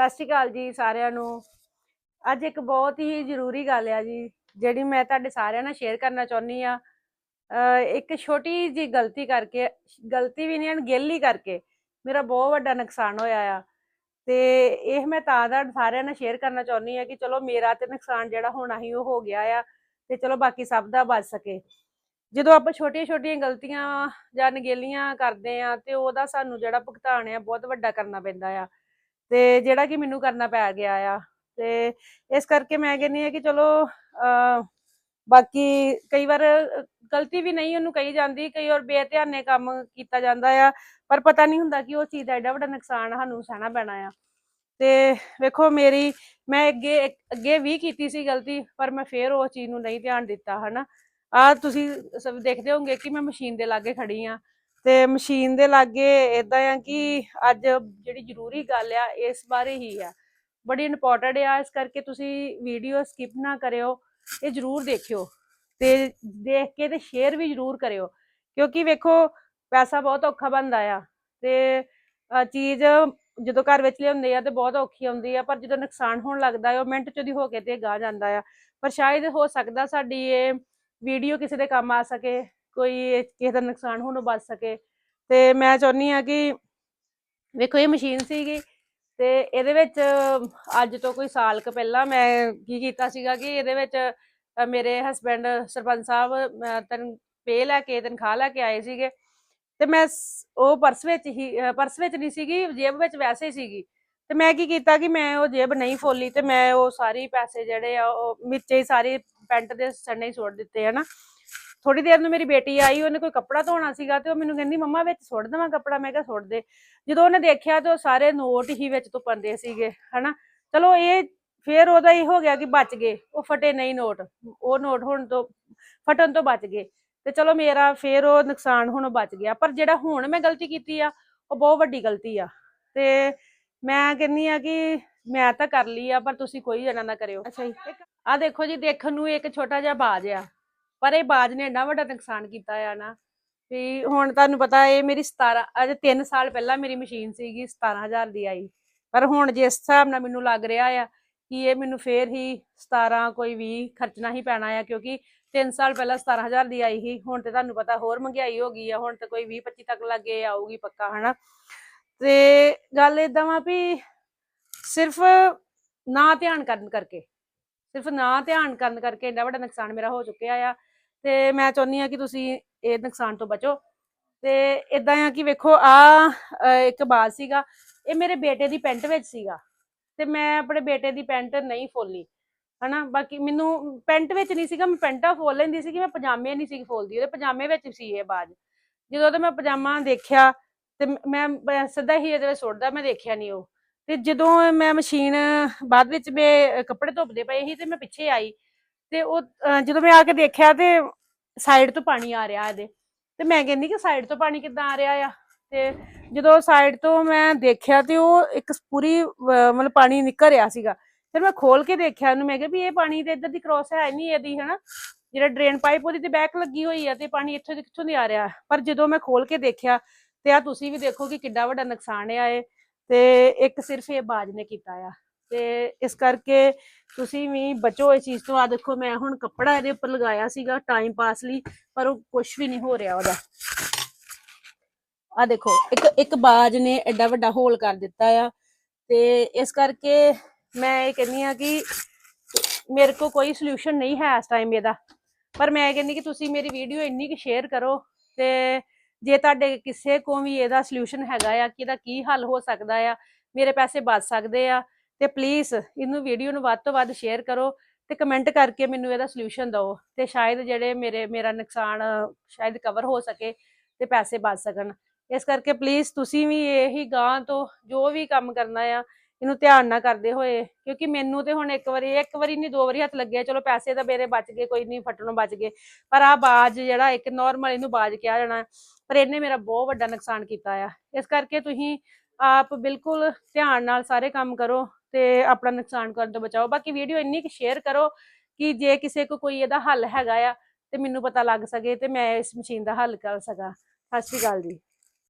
ਸਤਿ ਸ਼੍ਰੀ ਅਕਾਲ ਜੀ ਸਾਰਿਆਂ ਨੂੰ। ਅੱਜ ਇੱਕ ਬਹੁਤ ਹੀ ਜ਼ਰੂਰੀ ਗੱਲ ਆ ਜੀ, ਜਿਹੜੀ ਮੈਂ ਤੁਹਾਡੇ ਸਾਰਿਆਂ ਨਾਲ ਸ਼ੇਅਰ ਕਰਨਾ ਚਾਹੁੰਦੀ ਆ। ਇੱਕ ਛੋਟੀ ਜੀ ਗਲਤੀ ਕਰਕੇ, ਗਲਤੀ ਵੀ ਨਹੀਂ ਅਣਗਹਿਲੀ ਕਰਕੇ ਮੇਰਾ ਬਹੁਤ ਵੱਡਾ ਨੁਕਸਾਨ ਹੋਇਆ ਆ। ਤੇ ਇਹ ਮੈਂ ਤਾਂ ਦਾ ਸਾਰਿਆਂ ਨਾਲ ਸ਼ੇਅਰ ਕਰਨਾ ਚਾਹੁੰਦੀ ਆ ਕਿ ਚਲੋ ਮੇਰਾ ਤੇ ਨੁਕਸਾਨ ਜਿਹੜਾ ਹੋਣਾ ਸੀ ਉਹ ਹੋ ਗਿਆ ਆ ਤੇ ਚਲੋ ਬਾਕੀ ਸਭ ਦਾ ਬਚ ਸਕੇ। ਜਦੋਂ ਆਪਾਂ ਛੋਟੀਆਂ ਛੋਟੀਆਂ ਗਲਤੀਆਂ ਜਾਂ ਅਣਗਹਿਲੀਆਂ ਕਰਦੇ ਆ ਤੇ ਉਹਦਾ ਸਾਨੂੰ ਜਿਹੜਾ ਭੁਗਤਾਨ ਆ ਬਹੁਤ ਵੱਡਾ ਕਰਨਾ ਪੈਂਦਾ ਆ। ਤੇ ਜਿਹੜਾ ਕਿ ਮੈਨੂੰ ਕਰਨਾ ਪੈ ਗਿਆ ਆ। ਤੇ ਇਸ ਕਰਕੇ ਮੈਂ ਕਹਿੰਨੀ ਆ ਕਿ ਚਲੋ, ਅਹ, ਬਾਕੀ ਕਈ ਵਾਰ ਗਲਤੀ ਵੀ ਨਹੀਂ ਉਹਨੂੰ ਕਹੀ ਜਾਂਦੀ, ਕਈ ਵਾਰ ਬੇਧਿਆਨੇ ਕੰਮ ਕੀਤਾ ਜਾਂਦਾ ਆ, ਪਰ ਪਤਾ ਨਹੀਂ ਹੁੰਦਾ ਕਿ ਉਹ ਚੀਜ਼ ਦਾ ਐਡਾ ਵੱਡਾ ਨੁਕਸਾਨ ਸਾਨੂੰ ਸਹਿਣਾ ਪੈਣਾ ਆ। ਤੇ ਵੇਖੋ ਮੇਰੀ, ਮੈਂ ਅੱਗੇ ਅੱਗੇ ਵੀ ਕੀਤੀ ਸੀ ਗਲਤੀ, ਪਰ ਮੈਂ ਫੇਰ ਉਹ ਚੀਜ਼ ਨੂੰ ਨਹੀਂ ਧਿਆਨ ਦਿੱਤਾ, ਹਨਾ। ਆ ਤੁਸੀਂ ਸਭ ਦੇਖਦੇ ਹੋਵੋਗੇ ਕਿ ਮੈਂ ਮਸ਼ੀਨ ਦੇ ਲਾਗੇ ਖੜੀ ਆ। ਤੇ ਮਸ਼ੀਨ ਦੇ ਲਾਗੇ ਇਦਾਂ ਆ ਕਿ ਅੱਜ ਜਿਹੜੀ ਜ਼ਰੂਰੀ ਗੱਲ ਆ, ਇਸ ਬਾਰੇ ਹੀ ਆ। ਬੜੀ ਇੰਪੋਰਟੈਂਟ ਆ, ਇਸ ਕਰਕੇ ਤੁਸੀਂ ਵੀਡੀਓ ਸਕਿਪ ਨਾ ਕਰਿਓ, ਇਹ ਜ਼ਰੂਰ ਦੇਖਿਓ ਤੇ ਦੇਖ ਕੇ ਤੇ ਸ਼ੇਅਰ ਵੀ ਜ਼ਰੂਰ ਕਰਿਓ, ਕਿਉਂਕਿ ਵੇਖੋ ਪੈਸਾ ਬਹੁਤ ਔਖਾ ਬਣਦਾ ਆ ਤੇ ਚੀਜ਼ ਜਦੋਂ ਘਰ ਵਿੱਚ ਲਿਆਉਂਦੇ ਆ ਤੇ ਬਹੁਤ ਔਖੀ ਆਉਂਦੀ ਆ, ਪਰ ਜਦੋਂ ਨੁਕਸਾਨ ਹੋਣ ਲੱਗਦਾ ਆ, ਉਹ ਮਿੰਟ ਚ ਦੀ ਹੋ ਕੇ ਤੇ ਗਾਹ ਜਾਂਦਾ ਆ। ਪਰ ਸ਼ਾਇਦ ਹੋ ਸਕਦਾ ਸਾਡੀ ਇਹ ਵੀਡੀਓ ਕਿਸੇ ਦੇ ਕੰਮ ਆ ਸਕੇ। ਕੋਈ ਕਿਸੇ ਦਾ ਨੁਕਸਾਨ ਹੋਣੋਂ ਬਚ ਸਕੇ। ਤੇ ਮੈਂ ਚਾਹੁੰਦੀ ਆ ਕਿ ਵੇਖੋ, ਇਹ ਮਸ਼ੀਨ ਸੀਗੀ ਤੇ ਇਹਦੇ ਵਿੱਚ ਅੱਜ ਤੋਂ ਕੋਈ ਸਾਲ ਕੁ ਪਹਿਲਾਂ ਮੈਂ ਕੀ ਕੀਤਾ ਸੀਗਾ ਕਿ ਇਹਦੇ ਵਿੱਚ ਮੇਰੇ ਹਸਬੰਡ ਸਰਪੰਚ ਸਾਹਿਬ ਤਨ, ਪੇ ਲੈ ਕੇ, ਤਨਖਾਹ ਲੈ ਕੇ ਆਏ ਸੀਗੇ। ਤੇ ਮੈਂ ਉਹ ਪਰਸ ਵਿੱਚ ਹੀ ਪਰਸ ਵਿੱਚ ਨਹੀਂ ਸੀਗੀ, ਜੇਬ ਵਿੱਚ ਵੈਸੇ ਹੀ ਸੀਗੀ। ਤੇ ਮੈਂ ਕੀ ਕੀਤਾ ਕਿ ਮੈਂ ਉਹ ਜੇਬ ਨਹੀਂ ਫੋਲੀ ਤੇ ਮੈਂ ਉਹ ਸਾਰੀ ਪੈਸੇ ਜਿਹੜੇ ਆ, ਉਹ ਵਿੱਚੇ ਹੀ ਸਾਰੇ ਪੈਂਟ ਦੇ ਸਣੇ ਛੋੜ ਦਿੱਤੇ, ਹਨਾ। ਥੋੜੀ ਦੇਰ ਨੂੰ ਮੇਰੀ ਬੇਟੀ ਆਈ ਉਹਨੇ ਕੋਈ ਕੱਪੜਾ ਧੋਣਾ ਸੀਗਾ ਤੇ ਉਹ ਮੈਨੂੰ ਕਹਿੰਦੀ ਮੰਮਾ ਵਿੱਚ ਸੁੱਟ ਦੇਵਾਂ ਕੱਪੜਾ? ਮੈਂ ਕਿਹਾ ਸੁੱਟ ਦੇ। ਜਦੋਂ ਉਹਨੇ ਦੇਖਿਆ ਤੇ ਉਹ ਸਾਰੇ ਨੋਟ ਹੀ ਵਿੱਚ ਤੋਂ ਪੰਦੇ ਸੀਗੇ ਹਨਾ? ਚਲੋ ਇਹ ਫੇਰ ਉਹਦਾ ਇਹ ਹੋ ਗਿਆ ਕਿ ਬਚ ਗਏ ਉਹ ਫਟੇ ਨਹੀਂ ਨੋਟ ਉਹ ਨੋਟ ਹੁਣ ਤੋਂ ਫਟਣ ਤੋਂ ਬਚ ਗਏ ਤੇ ਚਲੋ ਮੇਰਾ ਫੇਰ ਉਹ ਨੁਕਸਾਨ ਹੁਣ ਬਚ ਗਿਆ ਪਰ ਜਿਹੜਾ ਹੁਣ ਮੈਂ ਗਲਤੀ ਕੀਤੀ ਆ ਉਹ ਬਹੁਤ ਵੱਡੀ ਗਲਤੀ ਆ ਤੇ ਮੈਂ ਕਹਿੰਨੀ ਆ ਕਿ ਮੈਂ ਤਾਂ ਕਰ ਲਈ ਆ ਪਰ ਤੁਸੀਂ ਕੋਈ ਜਣਾ ਨਾ ਕਰਿਓ। ਅੱਛਾ ਜੀ। ਆ ਦੇਖੋ ਜੀ ਦੇਖਣ ਨੂੰ ਇੱਕ ਛੋਟਾ ਜਿਹਾ ਬਾਜ ਆ। ਪਰ ਇਹ ਬਾਜ ਨੇ ਇੰਨਾ ਵੱਡਾ ਨੁਕਸਾਨ ਕੀਤਾ ਆ ਨਾ ਵੀ ਹੁਣ ਤੁਹਾਨੂੰ ਪਤਾ ਇਹ ਮੇਰੀ 17 ਅਜੇ 3 ਸਾਲ ਪਹਿਲਾਂ ਮੇਰੀ ਮਸ਼ੀਨ ਸੀਗੀ 17000 ਦੀ ਆਈ। ਪਰ ਹੁਣ ਜਿਸ ਹਿਸਾਬ ਨਾਲ ਮੈਨੂੰ ਲੱਗ ਰਿਹਾ ਆ ਕਿ ਇਹ ਮੈਨੂੰ ਫੇਰ ਹੀ 17 ਕੋਈ 20 ਖਰਚਣਾ ਹੀ ਪੈਣਾ ਆ, ਕਿਉਂਕਿ 3 ਸਾਲ ਪਹਿਲਾਂ 17000 ਦੀ ਆਈ ਸੀ, ਹੁਣ ਤੇ ਤੁਹਾਨੂੰ ਪਤਾ ਹੋਰ ਮਹਿੰਗਾਈ ਹੋ ਗਈ ਆ, ਹੁਣ ਤੇ ਕੋਈ 20 25 ਤੱਕ ਲੱਗੇ ਆਊਗੀ ਪੱਕਾ, ਹਨਾ? ਤੇ ਗੱਲ ਇਦਾਂ ਵਾ ਵੀ ਸਿਰਫ ਨਾ ਧਿਆਨ ਕਰਨ ਕਰਕੇ, ਸਿਰਫ ਨਾ ਧਿਆਨ ਕਰਨ ਕਰਕੇ ਇੰਨਾ ਵੱਡਾ ਨੁਕਸਾਨ ਮੇਰਾ ਹੋ ਚੁੱਕਿਆ ਆ। ਤੇ ਮੈਂ ਚਾਹੁੰਦੀ ਆ ਕਿ ਤੁਸੀਂ ਇਹ ਨੁਕਸਾਨ ਤੋਂ ਬਚੋ। ਤੇ ਇਦਾਂ ਆ ਕਿ ਵੇਖੋ, ਆ ਇੱਕ ਬਾਜ਼ ਸੀਗਾ। ਇਹ ਮੇਰੇ ਬੇਟੇ ਦੀ ਪੈਂਟ ਵਿੱਚ ਸੀਗਾ। ਤੇ ਮੈਂ ਆਪਣੇ ਬੇਟੇ ਦੀ ਪੈਂਟ ਨਹੀਂ ਫੋਲੀ, ਹਨਾ? ਬਾਕੀ ਮੈਨੂੰ ਪੈਂਟ ਵਿੱਚ ਨਹੀਂ ਸੀਗਾ, ਮੈਂ ਪੈਂਟਾਂ ਫੋਲ ਲੈਂਦੀ ਸੀ ਕਿ ਮੈਂ ਪਜਾਮੇ ਨਹੀਂ ਸੀ ਫੋਲਦੀ। ਉਹਦੇ ਪਜਾਮੇ ਵਿੱਚ ਸੀ ਇਹ ਬਾਜ ਜਦੋਂ ਤੇ ਮੈਂ ਪਜਾਮਾ ਦੇਖਿਆ ਤੇ ਮੈਂ ਸਿੱਧਾ ਹੀ ਇਹਦੇ ਵਿੱਚ ਸੁੱਟਦਾ, ਮੈਂ ਦੇਖਿਆ ਨਹੀਂ ਉਹ। ਤੇ ਜਦੋਂ ਮੈਂ ਮਸ਼ੀਨ ਬਾਅਦ ਵਿੱਚ ਮੈਂ ਕੱਪੜੇ ਧੁੱਪਦੇ ਪਏ ਸੀ ਤੇ ਮੈਂ ਪਿੱਛੇ ਆਈ। ਤੇ ਉਹ, ਅਹ, ਜਦੋਂ ਮੈਂ ਆ ਕੇ ਦੇਖਿਆ ਤੇ ਸਾਈਡ ਤੋਂ ਪਾਣੀ ਆ ਰਿਹਾ ਇਹਦੇ। ਤੇ ਮੈਂ ਕਹਿੰਦੀ ਕਿ ਸਾਈਡ ਤੋਂ ਪਾਣੀ ਕਿੱਦਾਂ ਆ ਰਿਹਾ ਆ? ਤੇ ਜਦੋਂ ਸਾਈਡ ਤੋਂ ਮੈਂ ਦੇਖਿਆ ਤੇ ਉਹ ਇੱਕ ਪੂਰੀ, ਅਹ, ਮਤਲਬ ਪਾਣੀ ਨਿਕਲ ਰਿਹਾ ਸੀਗਾ। ਫਿਰ ਮੈਂ ਖੋਲ ਕੇ ਦੇਖਿਆ ਉਹਨੂੰ, ਮੈਂ ਕਿਹਾ ਵੀ ਇਹ ਪਾਣੀ ਤੇ ਇੱਧਰ ਦੀ ਕ੍ਰੋਸ ਹੈ ਨਹੀਂ ਇਹਦੀ, ਹਨਾ? ਜਿਹੜਾ ਡਰੇਨ ਪਾਈਪ ਉਹਦੀ ਤੇ ਬੈਕ ਲੱਗੀ ਹੋਈ ਆ ਤੇ ਪਾਣੀ ਇੱਥੋਂ ਦੀ ਕਿੱਥੋਂ ਦੀ ਆ ਰਿਹਾ? ਪਰ ਜਦੋਂ ਮੈਂ ਖੋਲ ਕੇ ਦੇਖਿਆ ਤੇ ਆ ਤੁਸੀਂ ਵੀ ਦੇਖੋ ਕਿ ਕਿੱਡਾ ਵੱਡਾ ਨੁਕਸਾਨ ਆ ਇਹ। ਤੇ ਇੱਕ ਸਿਰਫ ਇਹ ਬਾਜ ਨੇ ਕੀਤਾ ਆ। ਤੇ ਇਸ ਕਰਕੇ ਤੁਸੀਂ ਵੀ ਬਚੋ ਇਸ ਚੀਜ਼ ਤੋਂ। ਆ ਦੇਖੋ, ਮੈਂ ਹੁਣ ਕੱਪੜਾ ਇਹਦੇ ਉੱਪਰ ਲਗਾਇਆ ਸੀਗਾ ਟਾਈਮ ਪਾਸ ਲਈ, ਪਰ ਉਹ ਕੁਝ ਵੀ ਨਹੀਂ ਹੋ ਰਿਹਾ ਉਹਦਾ। ਆ ਦੇਖੋ, ਇੱਕ ਇੱਕ ਬਾਜ ਨੇ ਐਡਾ ਵੱਡਾ ਹੋਲ ਕਰ ਦਿੱਤਾ ਆ। ਤੇ ਇਸ ਕਰਕੇ ਮੈਂ ਇਹ ਕਹਿੰਨੀ ਆ ਕਿ ਮੇਰੇ ਕੋਲ ਕੋਈ ਸੋਲੂਸ਼ਨ ਨਹੀਂ ਹੈ ਇਸ ਟਾਈਮ ਇਹਦਾ। ਪਰ ਮੈਂ ਕਹਿੰਨੀ ਕਿ ਤੁਸੀਂ ਮੇਰੀ ਵੀਡੀਓ ਇੰਨੀ ਕਿ ਸ਼ੇਅਰ ਕਰੋ ਤੇ ਜੇ ਤੁਹਾਡੇ ਕਿਸੇ ਕੋ ਵੀ ਇਹਦਾ ਸੋਲੂਸ਼ਨ ਹੈਗਾ ਆ, ਕਿ ਇਹਦਾ ਕੀ ਹੱਲ ਹੋ ਸਕਦਾ ਆ, ਮੇਰੇ ਪੈਸੇ ਬਚ ਸਕਦੇ ਆ ਤੇ ਪਲੀਜ਼ ਇਹਨੂੰ ਵੀਡੀਓ ਨੂੰ ਵੱਧ ਤੋਂ ਵੱਧ ਸ਼ੇਅਰ ਕਰੋ ਤੇ ਕਮੈਂਟ ਕਰਕੇ ਮੈਨੂੰ ਇਹਦਾ ਸੋਲੂਸ਼ਨ ਦਿਓ ਤੇ ਸ਼ਾਇਦ ਜਿਹੜੇ ਮੇਰੇ, ਮੇਰਾ ਨੁਕਸਾਨ ਸ਼ਾਇਦ ਕਵਰ ਹੋ ਸਕੇ ਤੇ ਪੈਸੇ ਬਚ ਸਕਣ। ਇਸ ਕਰਕੇ ਪਲੀਜ਼ ਤੁਸੀਂ ਵੀ ਇਹੀ ਗਾਂ ਤੋਂ ਜੋ ਵੀ ਕੰਮ ਕਰਨਾ ਆ, ਇਹਨੂੰ ਧਿਆਨ ਨਾ ਕਰਦੇ ਹੋਏ, ਕਿਉਂਕਿ ਮੈਨੂੰ ਤੇ ਹੁਣ ਇੱਕ ਵਾਰੀ ਇੱਕ ਵਾਰੀ ਨਹੀਂ, ਦੋ ਵਾਰੀ ਹੱਥ ਲੱਗਿਆ, ਚਲੋ ਪੈਸੇ ਤਾਂ ਮੇਰੇ ਬਚ ਗਏ, ਕੋਈ ਨਹੀਂ, ਫਟਣੋਂ ਬਚ ਗਏ, ਪਰ ਆ ਬਾਜ ਜਿਹੜਾ ਇੱਕ ਨਾਰਮਲ ਇਹਨੂੰ ਬਾਜ ਕਿਹਾ ਜਾਣਾ, ਪਰ ਇਹਨੇ ਮੇਰਾ ਬਹੁਤ ਵੱਡਾ ਨੁਕਸਾਨ ਕੀਤਾ ਆ। ਇਸ ਕਰਕੇ ਤੁਸੀਂ ਆਪ ਬਿਲਕੁਲ ਧਿਆਨ ਨਾਲ ਸਾਰੇ ਕੰਮ ਕਰੋ ਤੇ ਆਪਣਾ ਨੁਕਸਾਨ ਕਰਨ ਤੋਂ ਬਚਾਓ। ਬਾਕੀ ਵੀਡੀਓ ਇੰਨੀ ਕਿ ਸ਼ੇਅਰ ਕਰੋ ਕਿ ਜੇ ਕਿਸੇ ਕੋ ਕੋਈ ਇਹਦਾ ਹੱਲ ਹੈਗਾ ਆ ਤੇ ਮੈਨੂੰ ਪਤਾ ਲੱਗ ਸਕੇ ਤੇ ਮੈਂ ਇਸ ਮਸ਼ੀਨ ਦਾ ਹੱਲ ਕਰ ਸਕਾਂ। ਸਤਿ ਸ਼੍ਰੀ ਅਕਾਲ ਜੀ।